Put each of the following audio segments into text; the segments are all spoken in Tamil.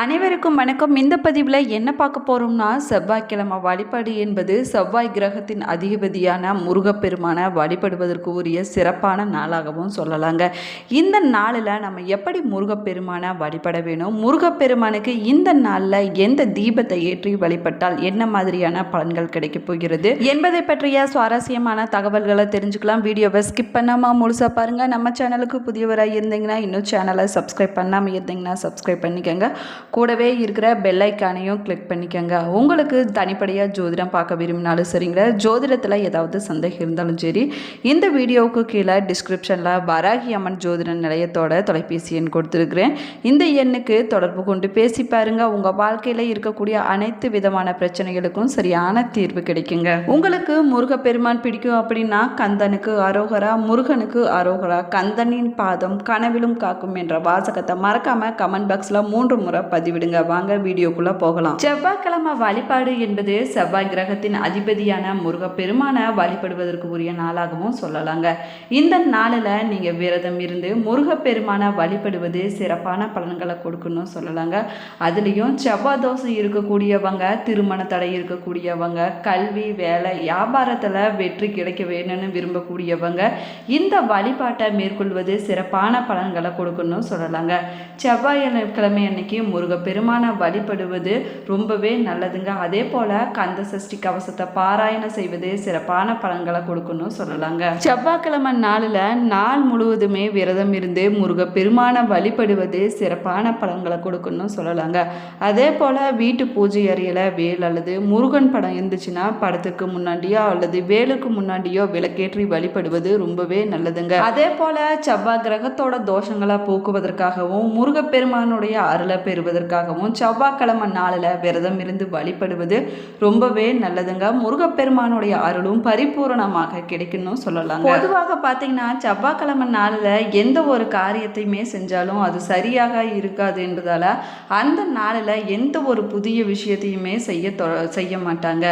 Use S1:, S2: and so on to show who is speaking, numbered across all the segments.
S1: அனைவருக்கும் வணக்கம். இந்த பதிவில் என்ன பார்க்க போகிறோம்னா செவ்வாய்க்கிழமை வழிபாடு என்பது செவ்வாய் கிரகத்தின் அதிபதியான முருகப்பெருமானை வழிபடுவதற்கு உரிய சிறப்பான நாளாகவும் சொல்லலாங்க. இந்த நாளில் நம்ம எப்படி முருகப்பெருமானை வழிபட வேணும்? முருகப்பெருமானுக்கு இந்த நாளில் எந்த தீபத்தை ஏற்றி வழிபட்டால் என்ன மாதிரியான பலன்கள் கிடைக்கப் போகிறது என்பதை பற்றிய சுவாரஸ்யமான தகவல்களை தெரிஞ்சுக்கலாம். வீடியோவை ஸ்கிப் பண்ணாமல் முழுசாக பாருங்கள் நம்ம சேனலுக்கு புதியவராக இருந்தீங்கன்னா இன்னும் சேனலை சப்ஸ்கிரைப் பண்ணாமல் இருந்தீங்கன்னா சப்ஸ்கிரைப் பண்ணிக்கோங்க. கூடவே இருக்கிற பெல் ஐக்கானையும் கிளிக் பண்ணிக்கோங்க. உங்களுக்கு தனிப்படையாக ஜோதிடம் பார்க்க விரும்பினாலும் சரிங்க. ஜோதிடத்தில் ஏதாவது சந்தேகம் இருந்தாலும் சரி இந்த வீடியோவுக்கு கீழே டிஸ்கிரிப்ஷனில் வராகி அம்மன் ஜோதிட நிலையத்தோட தொலைபேசி எண் கொடுத்துருக்குறேன். இந்த எண்ணுக்கு தொடர்பு கொண்டு பேசி பாருங்க. உங்கள் வாழ்க்கையில் இருக்கக்கூடிய அனைத்து விதமான பிரச்சனைகளுக்கும் சரியான தீர்வு கிடைக்குங்க. உங்களுக்கு முருகப்பெருமான் பிடிக்கும் அப்படின்னா கந்தனுக்கு அரோகரா முருகனுக்கு அரோகரா கந்தனின் பாதம் கனவிலும் காக்கும் என்ற வாசகத்தை மறக்காம கமெண்ட் பாக்ஸில் மூன்று முறை பதிவிடுங்க. வாங்க வீடியோக்குள்ள போகலாம். செவ்வாய்க்கிழமை வழிபாடு என்பது செவ்வாய் கிரகத்தின் அதிபதியான முருகப்பெருமானை வழிபடுவதற்கு உரிய நாளாகவும் சொல்லலாங்க. இந்த நாளில் நீங்கள் விரதம் இருந்து முருகப்பெருமானை வழிபடுவது சிறப்பான பலன்களை கொடுக்கணும் சொல்லலாங்க. அதுலேயும் செவ்வாய் தோசை இருக்கக்கூடியவங்க திருமண தடை இருக்கக்கூடியவங்க கல்வி வேலை வியாபாரத்தில் வெற்றி கிடைக்க வேணும்னு விரும்பக்கூடியவங்க இந்த வழிபாட்டை மேற்கொள்வது சிறப்பான பலன்களை கொடுக்கணும்னு சொல்லலாங்க. செவ்வாய் கிழமை அன்னைக்கு முருகப்பெருமானை வழிபடுவது ரொம்பவே நல்லதுங்க. அதே போல் கந்த சஷ்டி கவசத்தை பாராயணம் செய்வது சிறப்பான பலன்களை கொடுக்கணும் சொல்லலாங்க. செவ்வாய்க்கிழமை நாளில் நாள் முழுவதுமே விரதம் இருந்து முருகப்பெருமானை வழிபடுவது சிறப்பான பலன்களை கொடுக்கணும் சொல்லலாங்க. அதே போல் வீட்டு பூஜை அறையில் வேல் அல்லது முருகன் படம் இருந்துச்சுன்னா படத்துக்கு முன்னாடியோ அல்லது வேலுக்கு முன்னாடியோ விளக்கேற்றி வழிபடுவது ரொம்பவே நல்லதுங்க. அதே போல் செவ்வாய் கிரகத்தோட தோஷங்களை போக்குவதற்காகவும் முருகப்பெருமானுடைய அருளை பெறுவதற்காகவும் செவ்வாய்க்கிழமை நாளில் விரதம் இருந்து வழிபடுவது ரொம்பவே நல்லதுங்க. முருகப்பெருமானுடைய அருளும் பரிபூரணமாக கிடைக்கணும் சொல்லலாம் பொதுவாக பார்த்தீங்கன்னா செவ்வாய்க்கிழமை நாளில் எந்த ஒரு காரியத்தையுமே செஞ்சாலும் அது சரியாக இருக்காது என்பதால் அந்த நாளில் எந்த ஒரு புதிய விஷயத்தையுமே செய்ய செய்ய மாட்டாங்க.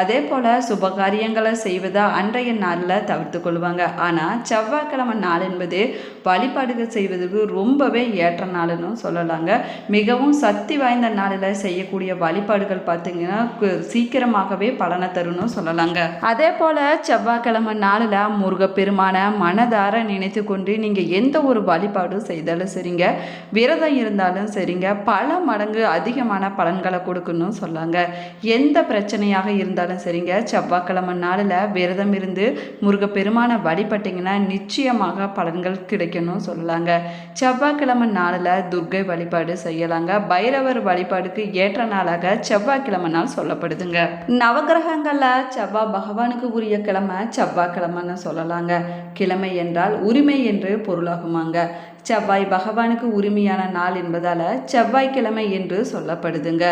S1: அதே போல் சுப காரியங்களை செய்வதை அன்றைய நாளில் தவிர்த்து கொள்வாங்க. ஆனால் செவ்வாய்க்கிழமை நாள் என்பது வழிபாடுகள் செய்வதற்கு ரொம்பவே ஏற்ற நாள்னு சொல்லலாங்க. மிகவும் சக்தி வாய்ந்த நாளில் செய்யக்கூடிய வழிபாடுகள் பார்த்தீங்கன்னா கு- சீக்கிரமாகவே பலனை தரும்னு சொல்லலாங்க. அதே போல் செவ்வாய்க்கிழமை நாளில் முருகப்பெருமான மனதார நினைத்து கொண்டு நீங்கள் எந்த ஒரு வழிபாடும் செய்தாலும் சரிங்க. விரதம் இருந்தாலும் சரிங்க. பல மடங்கு அதிகமான பலன்களை கொடுக்கணும் சொல்லாங்க. எந்த பிரச்சனையாக இருந்தாலும் சரிங்க. செவ்வாய்க்கிழமை நாளில் விரதம் இருந்து முருகப்பெருமானை வழிபட்டிங்கன்னா நிச்சயமாக பலன்கள் கிடைக்கணும் சொல்லலாங்க செவ்வாய்க்கிழமை நாளில் துர்க்கை வழிபாடு செய்யலாங்க. பைரவர் வழிபாடுக்கு ஏற்ற நாளாக செவ்வாய்க்கிழமை நாள் சொல்லப்படுதுங்க. நவகிரகங்களில் செவ்வாய் பகவானுக்கு உரிய கிழமை செவ்வாய்க்கிழமைன்னு சொல்லலாங்க. கிழமை என்றால் உரிமை என்று பொருளாகுமாங்க. செவ்வாய் பகவானுக்கு உரிமையான நாள் என்பதால் செவ்வாய்க்கிழமை என்று சொல்லப்படுதுங்க.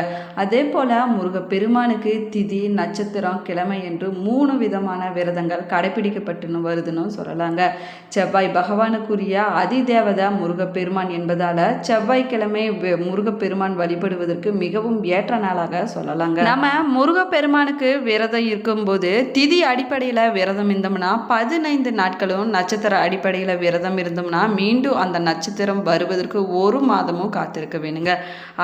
S1: அதே போல் முருகப்பெருமானுக்கு திதி நட்சத்திரம் கிழமை என்று மூணு விதமான விரதங்கள் கடைபிடிக்கப்பட்டுன்னு வருதுன்னு சொல்லலாங்க. செவ்வாய் பகவானுக்குரிய அதிதேவதை முருகப்பெருமான் என்பதால் செவ்வாய்க்கிழமை முருகப்பெருமான் வழிபடுவதற்கு மிகவும் ஏற்ற நாளாக சொல்லலாங்க. நம்ம முருகப்பெருமானுக்கு விரதம் இருக்கும்போது திதி அடிப்படையில் விரதம் இருந்தோம்னா பதினைந்து நாட்களும் நட்சத்திர அடிப்படையில் விரதம் இருந்தோம்னா மீண்டும் அந்த நட்சத்திரம் வருவதற்கு ஒரு மாதமும் காத்திருக்க வேணுங்க.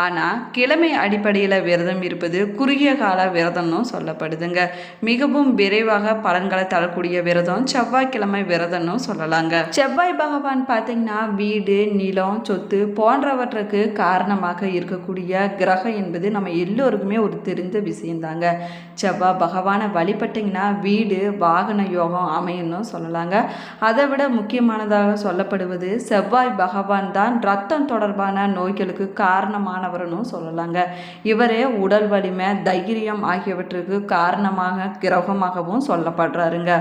S1: ஆனால் கிழமை அடிப்படையில் விரதம் இருப்பது குறுகிய கால விரதம்னு சொல்லப்படுதுங்க. மிகவும் விரைவாக பலன்களை தரக்கூடிய விரதம் செவ்வாய்க்கிழமை விரதம்னு சொல்லலாங்க. செவ்வாய் பகவான் பார்த்தீங்கன்னா வீடு நிலம் சொத்து போன்றவற்றுக்கு காரணமாக இருக்கக்கூடிய கிரகம் என்பது நம்ம எல்லோருக்குமே ஒரு தெரிந்த விஷயந்தாங்க. செவ்வாய் பகவானை வழிபட்டிங்கன்னா வீடு வாகன யோகம் அமையணும் சொல்லலாங்க. அதை விட முக்கியமானதாக சொல்லப்படுவது செவ்வாய் பகவான் தான் ரத்தம் தொடர்பான நோய்களுக்கு காரணமானவர்னு சொல்லலாங்க. இவரே உடல் வலிமை தைரியம் ஆகியவற்றுக்கு காரணமாக கிரகமாகவும் சொல்லப்படுறாருங்க.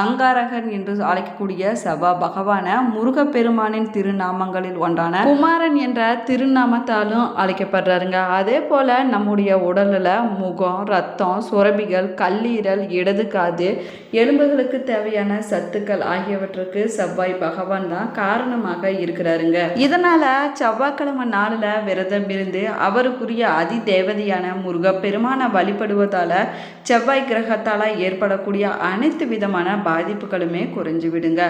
S1: அங்காரகன் என்று அழைக்கக்கூடிய செவ்வாய் பகவானை முருகப்பெருமானின் திருநாமங்களில் ஒன்றான குமாரன் என்ற திருநாமத்தாலும் அழைக்கப்படுறாருங்க. அதே போல நம்முடைய உடலில் முகம் ரத்தம் சுரபிகள் கல்லீரல் இடது காது எலும்புகளுக்கு தேவையான சத்துக்கள் ஆகியவற்றுக்கு செவ்வாய் பகவான் தான் காரணமாக இருக்கிறாருங்க. இதனால செவ்வாய்க்கிழமை நாளில் விரதம் இருந்து அவருக்குரிய அதி தேவதையான முருகப்பெருமானை வழிபடுவதால செவ்வாய் கிரகத்தால் ஏற்படக்கூடிய அனைத்து விதமான பாதிப்புகளுமே குறைஞ்சு விடுங்க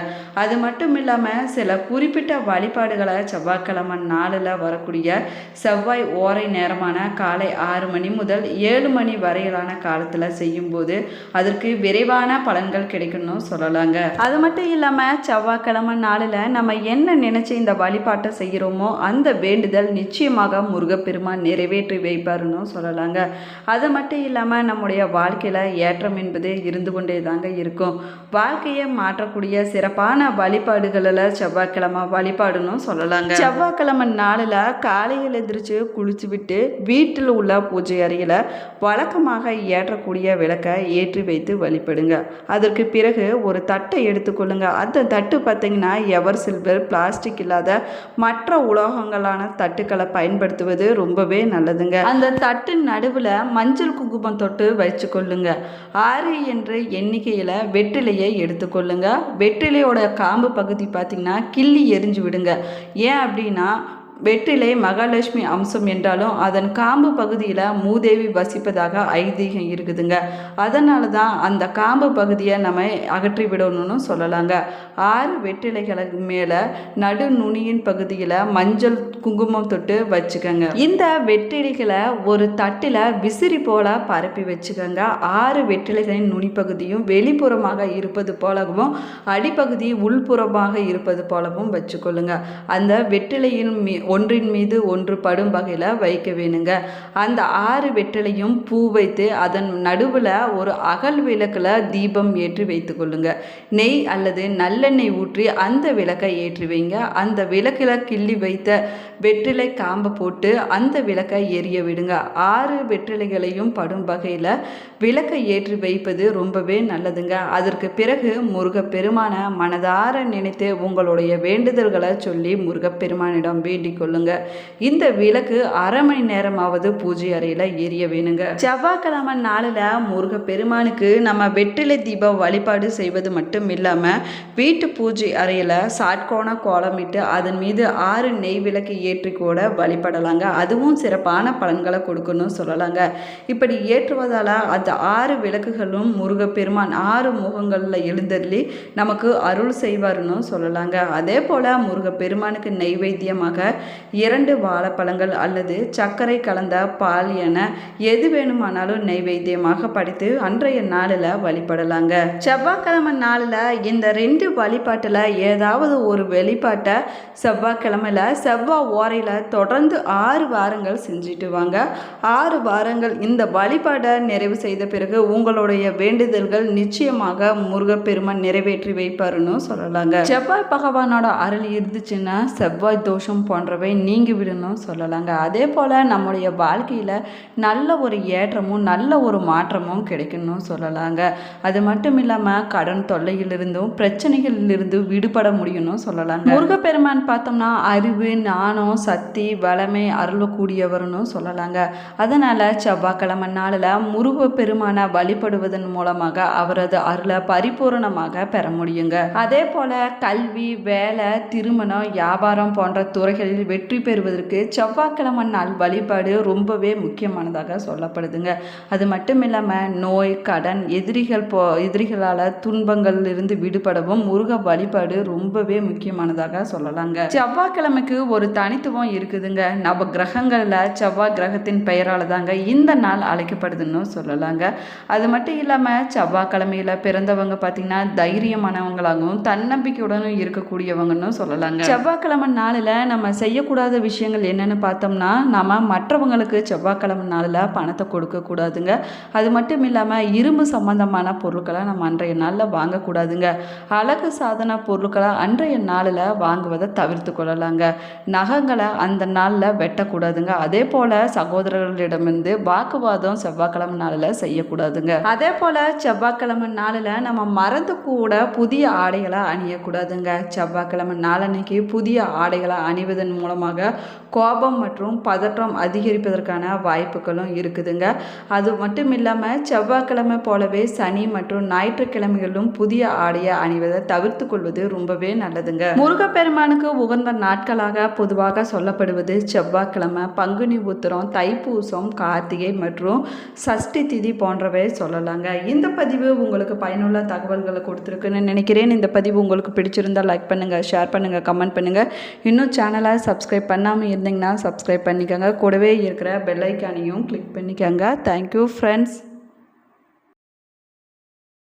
S1: அது மட்டும் இல்லாமல் சில குறிப்பிட்ட வழிபாடுகளை செவ்வாய்க்கிழமை நாளில் வரக்கூடிய செவ்வாய் ஓரை நேரமான காலை ஆறு மணி முதல் ஏழு மணி வரையிலான காலத்தில் செய்யும்போது அதற்கு விரைவான பலன்கள் கிடைக்கும்னு சொல்லலாங்க. அது மட்டும் இல்லாமல் செவ்வாய்க்கிழமை நாளில் நம்ம என்ன நினை நினச்சி இந்த வழிபாட்டை செய்கிறோமோ அந்த வேண்டுதல் நிச்சயமாக முருகப்பெருமான் நிறைவேற்றி வைப்பாருன்னு சொல்லலாங்க. அது மட்டும் இல்லாமல் நம்முடைய வாழ்க்கையில் ஏற்றம் என்பது இருந்து கொண்டே தாங்க இருக்கும். வாழ்க்கையை மாற்றக்கூடிய சிறப்பான வழிபாடுகளில் செவ்வாய்க்கிழமை வழிபாடுன்னு சொல்லலாங்க. செவ்வாய்க்கிழமை நாளில் காலையில் எந்திரிச்சு குளிச்சு விட்டு வீட்டில் உள்ள பூஜை அறையில் வழக்கமாக ஏற்றக்கூடிய விளக்கை ஏற்றி வைத்து வழிபடுங்க. அதற்கு பிறகு ஒரு தட்டை எடுத்துக்கொள்ளுங்க. அந்த தட்டு பார்த்தீங்கன்னா எவர் சில்வர் பிளாஸ்டிக் இல்லாத மற்ற உலோகங்களான தட்டுக்களை பயன்படுத்துவது ரொம்பவே நல்லதுங்க. அந்த தட்டு நடுவில் மஞ்சள் குங்குமம் தொட்டு வச்சுக்கொள்ளுங்க ஆறு என்ற எண்ணிக்கையில் வெற்றிலையை எடுத்துக்கொள்ளுங்க வெற்றிலையோட காம்பு பகுதி பார்த்திங்கன்னா கிள்ளி எரிஞ்சு விடுங்க. ஏன் அப்படின்னா வெற்றிலை மகாலட்சுமி அம்சம் என்றாலும் அதன் காம்பு பகுதியில் மூதேவி வசிப்பதாக ஐதீகம் இருக்குதுங்க. அதனால தான் அந்த காம்பு பகுதியை நம்ம அகற்றி விடணும்னு சொல்லலாங்க. ஆறு வெற்றிலைகளுக்கு மேலே நடு நுனியின் பகுதியில் மஞ்சள் குங்குமம் தொட்டு வச்சுக்கோங்க. இந்த வெற்றிலைகளை ஒரு தட்டில் விசிறி போல பரப்பி வச்சுக்கோங்க. ஆறு வெற்றிலைகளின் நுனிப்பகுதியும் வெளிப்புறமாக இருப்பது போலவும் அடிப்பகுதி உள்புறமாக இருப்பது போலவும் வச்சுக்கொள்ளுங்க. அந்த வெற்றிலையின் ஒன்றின் மீது ஒன்று படும் வகையில் வைக்க வேணுங்க. அந்த ஆறு வெற்றிலையும் பூ வைத்து அதன் நடுவில் ஒரு அகல் விளக்கில் தீபம் ஏற்றி வைத்து கொள்ளுங்க. நெய் அல்லது நல்லெண்ணெய் ஊற்றி அந்த விளக்கை ஏற்றி வைங்க. அந்த விளக்கில் கிள்ளி வைத்த வெற்றிலை காம்பை போட்டு அந்த விளக்கை எரிய விடுங்க. ஆறு வெற்றிலைகளையும் படும் வகையில் விளக்கை ஏற்றி வைப்பது ரொம்பவே நல்லதுங்க. அதற்கு பிறகு முருகப்பெருமான மனதார நினைத்து உங்களுடைய வேண்டுதல்களை சொல்லி முருகப்பெருமானிடம் வேண்டிக் கொள்ளுங்க. இந்த விளக்கு அரை மணி நேரமாவது பூஜை அறையில் எரிய வேணுங்க. செவ்வாய்க்கிழமை நாளில் முருகப்பெருமானுக்கு நம்ம வெற்றிலை தீபம் வழிபாடு செய்வது மட்டும் இல்லாமல் வீட்டு பூஜை அறையில் சாட்கோண கோலமிட்டு அதன் மீது ஆறு நெய் விளக்கு ஏற்றி கூட வழிபடலாங்க. அதுவும் சிறப்பான பலன்களை கொடுக்கணும் சொல்லலாங்க. இப்படி ஏற்றுவதால் அந்த ஆறு விளக்குகளும் முருகப்பெருமான் ஆறு முகங்களில் எழுந்தருளி நமக்கு அருள் செய்வார்னு சொல்லலாங்க. அதே போல் முருகப்பெருமானுக்கு நெய்வேத்தியமாக இரண்டு வாழைப்பழங்கள் அல்லது சர்க்கரை கலந்த பால் என எது வேணுமானாலும் நெய்வேத்தியமாக படித்து அன்றைய நாளில் வழிபடலாங்க. செவ்வாய்க்கிழமை நாளில் இந்த ரெண்டு வழிபாட்டில் ஏதாவது ஒரு வெளிப்பாட்டை செவ்வாய்க்கிழமையில் செவ்வாய் ஓரையில் தொடர்ந்து ஆறு வாரங்கள் செஞ்சுட்டு வாங்க. ஆறு வாரங்கள் இந்த வழிபாடை நிறைவு செய்த பிறகு உங்களுடைய வேண்டுதல்கள் நிச்சயமாக முருகப்பெருமான் நிறைவேற்றி வைப்பாருன்னு சொல்லலாங்க. செவ்வாய் பகவானோட அருள் இருந்துச்சுன்னா செவ்வாய் தோஷம் போன்ற போன்றவை நீங்கி விடணும் சொல்லலாங்க. அதே போல் நம்முடைய வாழ்க்கையில் நல்ல ஒரு ஏற்றமும் நல்ல ஒரு மாற்றமும் கிடைக்கணும் சொல்லலாங்க. அது மட்டும் இல்லாமல் கடன் தொல்லையிலிருந்தும் பிரச்சனைகளிலிருந்து விடுபட முடியும்னு சொல்லலாங்க. முருகப்பெருமான் பார்த்தோம்னா அறிவு ஞானம் சக்தி வளமை அருளக்கூடியவர்னு சொல்லலாங்க. அதனால் செவ்வாய்க்கிழமை நாளில் முருகப்பெருமானை வழிபடுவதன் மூலமாக அவரது அருளை பரிபூரணமாக பெற முடியுங்க. அதே போல் கல்வி வேலை திருமணம் வியாபாரம் போன்ற துறைகளில் வெற்றி பெறுவதற்கு செவ்வாய்க்கிழமை நாள் வழிபாடு ரொம்பவே முக்கியமானதாக சொல்லப்படுதுங்க. அது மட்டும் இல்லாமல் நோய் கடன் எதிரிகள் போ எதிரிகளால் துன்பங்கள்ல இருந்து விடுபடவும் முருக வழிபாடு ரொம்பவே முக்கியமானதாக சொல்லலாங்க. செவ்வாய்க்கிழமைக்கு ஒரு தனித்துவம் இருக்குதுங்க. நவ கிரகங்களில் செவ்வாய் கிரகத்தின் பெயரால் தாங்க இந்த நாள் அழைக்கப்படுதுன்னு சொல்லலாங்க. அது மட்டும் இல்லாமல் செவ்வாய்க்கிழமையில் பிறந்தவங்க பார்த்தீங்கன்னா தைரியமானவங்களாகவும் தன்னம்பிக்கையுடனும் இருக்கக்கூடியவங்கன்னு சொல்லலாங்க. செவ்வாய்க்கிழமை நாளில் நம்ம செய்யக்கூடாத விஷயங்கள் என்னென்னு பார்த்தோம்னா நம்ம மற்றவங்களுக்கு செவ்வாய்க்கிழமை நாளில் பணத்தை கொடுக்கக்கூடாதுங்க அது மட்டும் இல்லாமல் இரும்பு சம்பந்தமான பொருட்களை நம்ம அன்றைய நாளில் வாங்கக்கூடாதுங்க. அழகு சாதன பொருட்களை அன்றைய நாளில் வாங்குவதை தவிர்த்து கொள்ளலாங்க. நகங்களை அந்த நாளில் வெட்டக்கூடாதுங்க. அதே போல் சகோதரர்களிடமிருந்து வாக்குவாதம் செவ்வாய்க்கிழமை நாளில் செய்யக்கூடாதுங்க. அதே போல் செவ்வாய்க்கிழமை நாளில் நம்ம மறந்து கூட புதிய ஆடைகளை அணியக்கூடாதுங்க. செவ்வாய்க்கிழமை நாளன்னைக்கு புதிய ஆடைகளை அணிவதன் மூலமாக கோபம் மற்றும் பதற்றம் அதிகரிப்பதற்கான வாய்ப்புகளும் இருக்குதுங்க. அது மட்டும் இல்லாமல் செவ்வாய்க்கிழமை போலவே சனி மற்றும் ஞாயிற்றுக்கிழமைகளிலும் புதிய ஆடையை அணிவதை தவிர்த்து கொள்வது ரொம்பவே நல்லதுங்க. முருகப்பெருமானுக்கு உகந்த நாட்களாக பொதுவாக சொல்லப்படுவது செவ்வாய்க்கிழமை பங்குனி உத்திரம் தைப்பூசம் கார்த்திகை மற்றும் சஷ்டி திதி போன்றவை சொல்லலாங்க. இந்த பதிவு உங்களுக்கு பயனுள்ள தகவல்களை கொடுத்துருக்குன்னு நினைக்கிறேன். இந்த பதிவு உங்களுக்கு பிடிச்சிருந்தால் லைக் பண்ணுங்கள் ஷேர் பண்ணுங்கள் கமெண்ட் பண்ணுங்கள் இன்னும் சேனலை சப்ஸ்கிரைப் பண்ணாமல் இருந்தீங்கன்னா சப்ஸ்கிரைப் பண்ணிக்கோங்க. கூடவே இருக்கிற பெல் ஐக்கானையும் கிளிக் பண்ணிக்கோங்க. Thank you friends